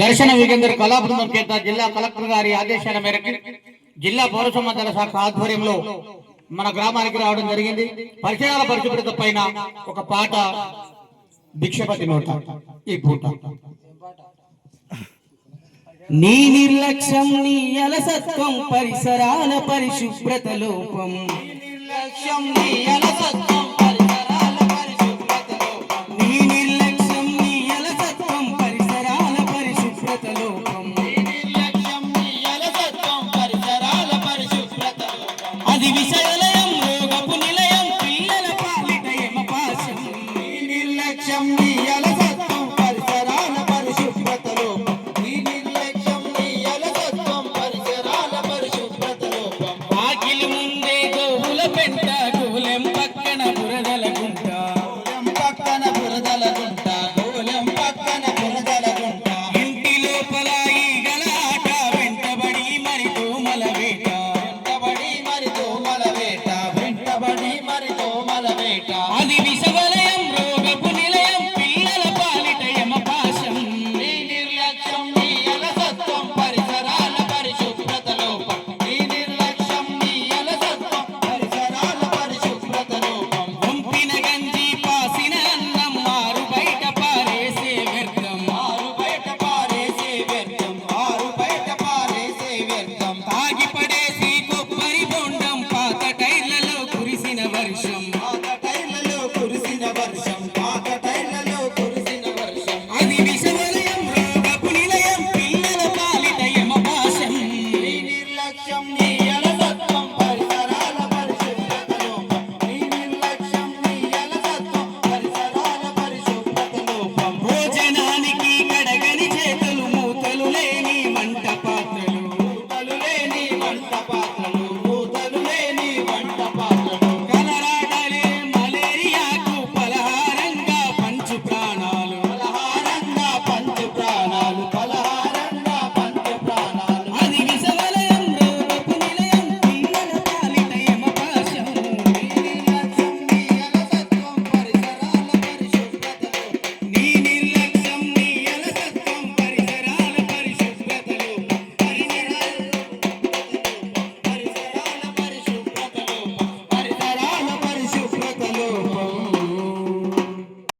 దర్శన వికేందర్ కళాబృందం చేత జిల్లా కలెక్టర్ గారి ఆదేశాల మేరకు జిల్లా పౌర సంబంధాల శాఖ ఆధ్వర్యంలో మన గ్రామానికి రావడం జరిగింది. పరిచయాల పరిశుభ్రత పైన ఒక పాట భిక్షపతి నోట ఈ పూట. నీ నిర్లక్ష్యం నీ అలసత్వం పరిసరాల పరిశుభ్రత లోపం. నిర్లక్ష్యం నీ అలసత్వం లోపం 兄弟呀。